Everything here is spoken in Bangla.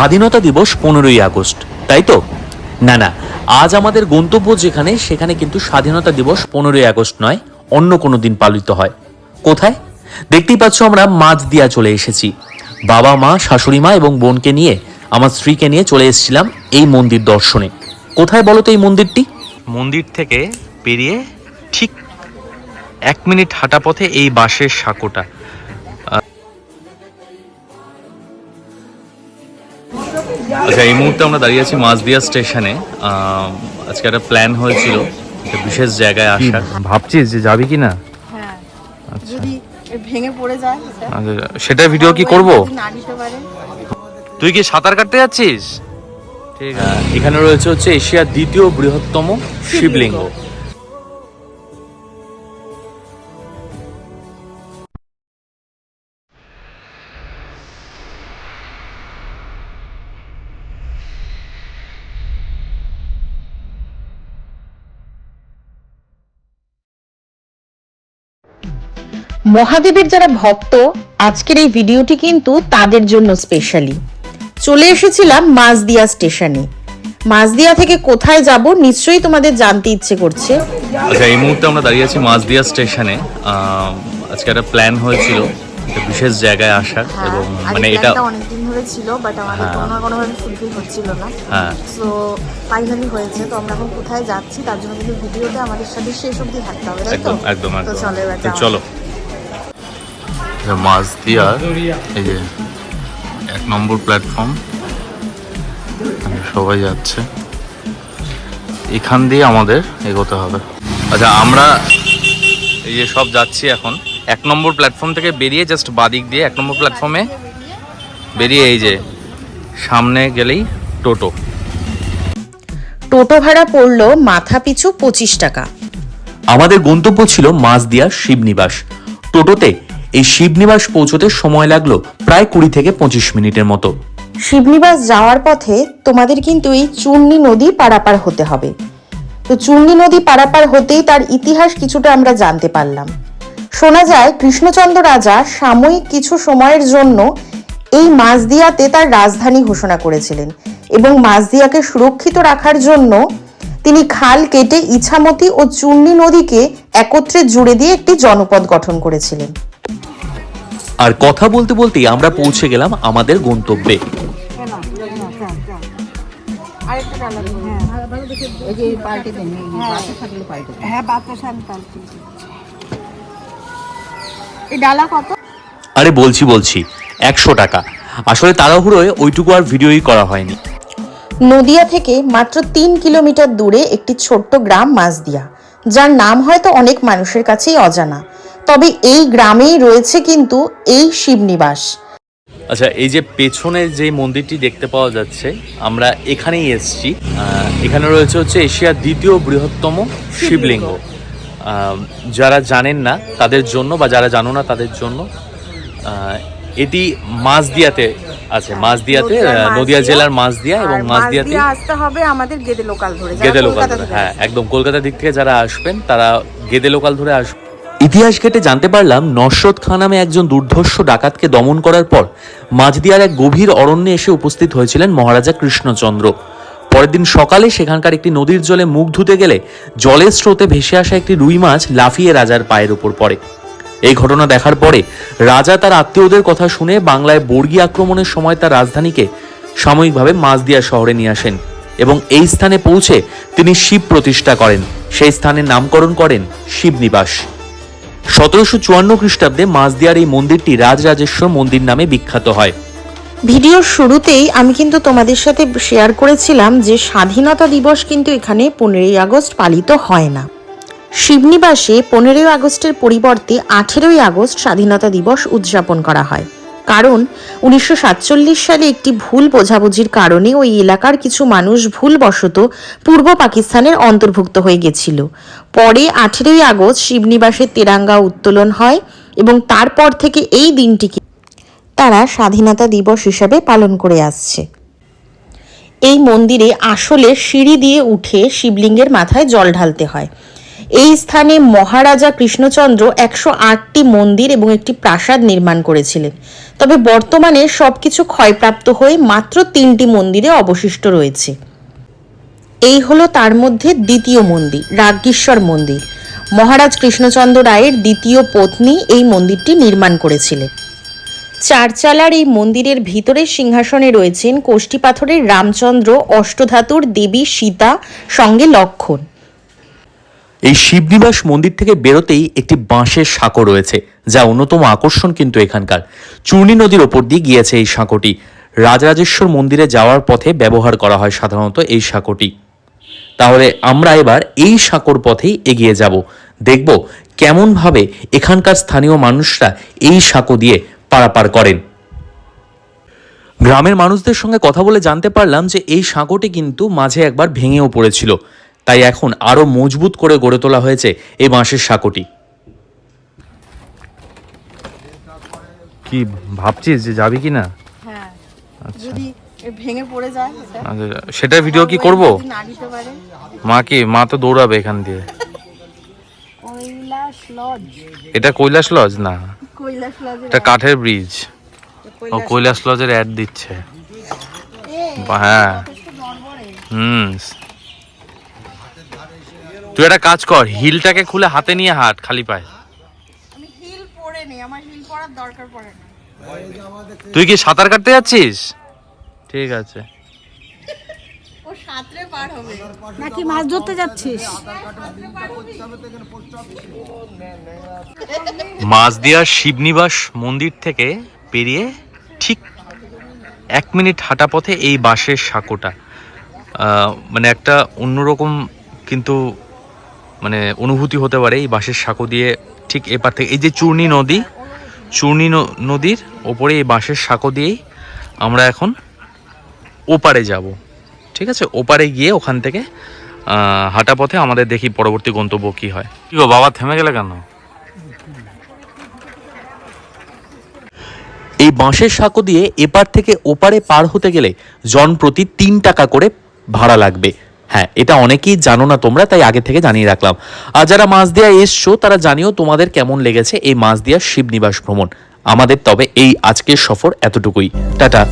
স্বাধীনতা দিবস পনেরোই আগস্ট, তাই তো? না না, আজ আমাদের গন্তব্য যেখানে, সেখানে কিন্তু স্বাধীনতা দিবস পনেরোই আগস্ট নয়, অন্য কোনো দিন পালিত হয়। কোথায়? দেখতেই পাচ্ছ আমরা মাছ দিয়া চলে এসেছি। বাবা মা, শাশুড়ি মা এবং বোনকে নিয়ে, আমার স্ত্রীকে নিয়ে চলে এসেছিলাম এই মন্দির দর্শনে। কোথায় বলো তো এই মন্দিরটি? মন্দির থেকে পেরিয়ে ঠিক এক মিনিট হাঁটা পথে এই বাঁশের সাঁকোটা। আচ্ছা এই মুহূর্তে আমরা দাঁড়িয়ে আছি মাঝদিয়া স্টেশনে। আজকে একটা প্ল্যান হয়েছিল একটা বিশেষ জায়গায় আসার। ভাবছিস যে যাবি কি না? হ্যাঁ ভেঙে পড়ে যায় আচ্ছা, সেটা ভিডিও কি করব? তুই কি সাঁতার কাটতে যাচ্ছিস? ঠিক আছে। এখানে রয়েছে হচ্ছে এশিয়ার দ্বিতীয় বৃহত্তম শিবলিঙ্গ। মহাদেবের যারা ভক্ত আজকের এই ভিডিওটি কিন্তু তাদের জন্য স্পেশালি চলে এসেছিলাম মাঝদিয়া স্টেশনে। মাঝদিয়া থেকে কোথায় যাব নিশ্চয়ই তোমাদের জানতে ইচ্ছে করছে। আচ্ছা এই মুহূর্তে আমরা দাঁড়িয়ে আছি মাঝদিয়া স্টেশনে। আহ, আজকে একটা প্ল্যান হয়েছিল একটা বিশেষ জায়গায় আসার হ্যাঁ এবং মানে এটা অনেকদিন ধরে ছিল বাট আমাদের হ্যাঁ। কোনো না কোনোভাবে ফুলফিল হচ্ছিল না। হ্যাঁ। সো ফাইনালি হয়েছে তো আমরা এখন কোথায় যাচ্ছি তার জন্য কিন্তু ভিডিওতে আমাদের সাথে শেষ অবধি থাকতে হবে তাই তো? একদম একদম তো চলো তো চলো। মাছ দিয়ার এই যে এক নম্বর প্ল্যাটফর্ম সবাই যাচ্ছে। এখান দিয়ে আমাদের এগোতে হবে। আচ্ছা আমরা এই যে সব যাচ্ছি এখন। এক নম্বর প্ল্যাটফর্ম থেকে বেরিয়ে জাস্ট বাদিক দিয়ে এক নম্বর প্ল্যাটফর্মে বেরিয়ে এই যে সামনে গেলেই টোটো। টোটো ভাড়া পড়ল মাথা পিছু পঁচিশ টাকা। আমাদের গন্তব্য ছিল মাঝদিয়া শিবনিবাস টোটোতে এই শিবনিবাস পৌঁছতে সময় লাগল প্রায় কুড়ি থেকে পঁচিশ মিনিটের মতো। শিবনিবাস যাওয়ার পথে তোমাদের কিন্তু এই চূর্ণী নদী পারাপার হতে হবে। তো চূর্ণী নদী পারাপার হতেই তার ইতিহাস কিছুটা আমরা জানতে পারলাম। শোনা যায়, কৃষ্ণচন্দ্র রাজা সাময়িক কিছু সময়ের জন্য এই মাঝদিয়াতে তার রাজধানী ঘোষণা করেছিলেন এবং মাঝদিয়াকে সুরক্ষিত রাখার জন্য তিনি খাল কেটে ইছামতি ও চূর্ণী নদীকে একত্রে জুড়ে দিয়ে একটি জনপদ গঠন করেছিলেন। আর কথা বলতে বলতেই আমরা পৌঁছে গেলাম আমাদের গন্তব্যে। আরে বলছি বলছি, একশো টাকা। আসলে তাড়াহুড়োয় ওইটুকু আর ভিডিওই করা হয়নি। নদিয়া থেকে মাত্র তিন কিলোমিটার দূরে একটি ছোট্ট গ্রাম মাঝদিয়া যার নাম হয়তো অনেক মানুষের কাছেই অজানা। তবে এই গ্রামেই রয়েছে কিন্তু এই শিবনিবাস। আচ্ছা এই যে পেছনে যে মন্দিরটি দেখতে পাওয়া যাচ্ছে আমরা এখানেই এসছি। এখানে রয়েছে হচ্ছে এশিয়ার দ্বিতীয় বৃহত্তম শিবলিঙ্গ। যারা জানেন না তাদের জন্য বা যারা জানো না তাদের জন্য এটি মাঝদিয়াতে আছে। মাঝদিয়াতে নদিয়া জেলার মাঝদিয়া এবং মাঝদিয়াতে আসতে হবে আমাদের গেদে লোকাল ধরে। গেদে লোকাল ধরে হ্যাঁ একদম কলকাতার দিক থেকে যারা আসবেন তারা গেদে লোকাল ধরে আসবেন। ইতিহাস ঘেটে জানতে পারলাম নরসদ খাঁ নামে একজন দুর্ধর্ষ ডাকাতকে দমন করার পর মাঝদিয়ার এক গভীর অরণ্যে এসে উপস্থিত হয়েছিলেন মহারাজা কৃষ্ণচন্দ্র। পরের দিন সকালে সেখানকার একটি নদীর জলে মুখ ধুতে গেলে জলের স্রোতে ভেসে আসা একটি রুই মাছ লাফিয়ে রাজার পায়ের উপর পড়ে। এই ঘটনা দেখার পরে রাজা তার আত্মীয়দের কথা শুনে বাংলায় বর্গী আক্রমণের সময় তার রাজধানীকে সাময়িকভাবে মাঝদিয়া শহরে নিয়ে আসেন এবং এই স্থানে পৌঁছে তিনি শিব প্রতিষ্ঠা করেন। সেই স্থানের নামকরণ করেন শিবনিবাস সতেরোশো চুয়ান্ন খ্রিস্টাব্দে মাঝদিয়ার এই মন্দিরটি রাজরাজেশ্বর মন্দির নামে বিখ্যাত হয়। ভিডিওর শুরুতেই আমি কিন্তু তোমাদের সাথে শেয়ার করেছিলাম যে স্বাধীনতা দিবস কিন্তু এখানে পনেরোই আগস্ট পালিত হয় না। শিবনিবাসে পনেরোই আগস্টের পরিবর্তে আঠেরোই আগস্ট স্বাধীনতা দিবস উদযাপন করা হয়। কারণ উনিশশো সাতচল্লিশ সালে একটি ভুল বোঝাবুঝির কারণে ওই এলাকার কিছু মানুষ ভুলবশত পূর্ব পাকিস্তানের অন্তর্ভুক্ত হয়ে গেছিল। পরে আঠেরোই আগস্ট শিবনিবাসের তেরাঙ্গা উত্তোলন হয় এবং তারপর থেকে এই দিনটিকে তারা স্বাধীনতা দিবস হিসাবে পালন করে আসছে। এই মন্দিরে আসলে সিঁড়ি দিয়ে উঠে শিবলিঙ্গের মাথায় জল ঢালতে হয়। এই স্থানে মহারাজা কৃষ্ণচন্দ্র একশো আটটি মন্দির এবং একটি প্রাসাদ নির্মাণ করেছিলেন। তবে বর্তমানে সবকিছু ক্ষয়প্রাপ্ত হয়ে মাত্র তিনটি মন্দিরে অবশিষ্ট রয়েছে। এই হলো তার মধ্যে দ্বিতীয় মন্দির রাজ্ঞীশ্বর মন্দির। মহারাজ কৃষ্ণচন্দ্র রায়ের দ্বিতীয় পত্নী এই মন্দিরটি নির্মাণ করেছিলেন। চারচালার এই মন্দিরের ভিতরে সিংহাসনে রয়েছেন কোষ্ঠী পাথরের রামচন্দ্র, অষ্টধাতুর দেবী সীতা, সঙ্গে লক্ষণ। এই শিবনিবাস মন্দির থেকে বেরোতেই একটি বাঁশের সাঁকো রয়েছে, যা অন্যতম আকর্ষণ কিন্তু এখানকার। চূর্ণী নদীর ওপর দিয়ে গিয়েছে এই সাঁকোটি। রাজরাজেশ্বর মন্দিরে যাওয়ার পথে ব্যবহার করা হয় সাধারণত এই সাঁকোটি। তাহলে আমরা এবার এই সাঁকোর পথেই এগিয়ে যাব। দেখব কেমনভাবে এখানকার স্থানীয় মানুষরা এই সাঁকো দিয়ে পারাপার করেন। গ্রামের মানুষদের সঙ্গে কথা বলে জানতে পারলাম যে এই সাঁকোটি কিন্তু মাঝে একবার ভেঙেও পড়েছিল। তাই এখন আরও মজবুত করে গড়ে তোলা হয়েছে এই বাঁশের সাঁকোটি। কি ভাবছিস যে যাবি কি না? হ্যাঁ। যদি ভেঙে পড়ে যায় আচ্ছা, সেটা ভিডিও কি করব? মা কি মা তো দৌড়াবে এখান দিয়ে। কৈলাস লজ। এটা কৈলাস লজ না? এটা কাঠের ব্রিজ ও কৈলাস লজের অ্যাড দিচ্ছে। হ্যাঁ। হুম। তুই একটা কাজ কর হিলটাকে খুলে হাতে নিয়ে হাঁট খালি পায়ে। আমি হিল পরে নেই আমার হিল পরার দরকার পড়ে না। তুই কি সাঁতার কাটতে যাচ্ছিস? ঠিক আছে। ও সাঁতরে পার হবে। নাকি মাছ ধরতে যাচ্ছিস? মাছদিয়ার শিবনিবাস মন্দির থেকে পেরিয়ে ঠিক এক মিনিট হাঁটা পথে এই বাঁশের সাঁকোটা। মানে একটা অন্যরকম কিন্তু মানে অনুভূতি হতে পারে এই বাঁশের সাঁকো দিয়ে ঠিক এপার থেকে এই যে চূর্ণী নদী চূর্ণী নদীর ওপরে এই বাঁশের সাঁকো দিয়েই আমরা এখন ওপারে যাব। ঠিক আছে? ওপারে গিয়ে ওখান থেকে আহ, হাঁটা পথে আমাদের দেখি পরবর্তী গন্তব্য কি হয়। কি গো বাবা থেমে গেলে কেন? এই বাঁশের সাঁকো দিয়ে এপার থেকে ওপারে পার হতে গেলে জন প্রতি তিন টাকা করে ভাড়া লাগবে। হ্যাঁ এটা অনেকেই জানো না তোমরা, তাই আগে থেকে জানিয়ে রাখলাম। আর যারা মাছ দিয়া এসছো, তারা জানিও তোমাদের কেমন লেগেছে এই মাছ দিয়া শিবনিবাস ভ্রমণ। আমাদের তবে এই আজকের সফর এতটুকুই। টাটা।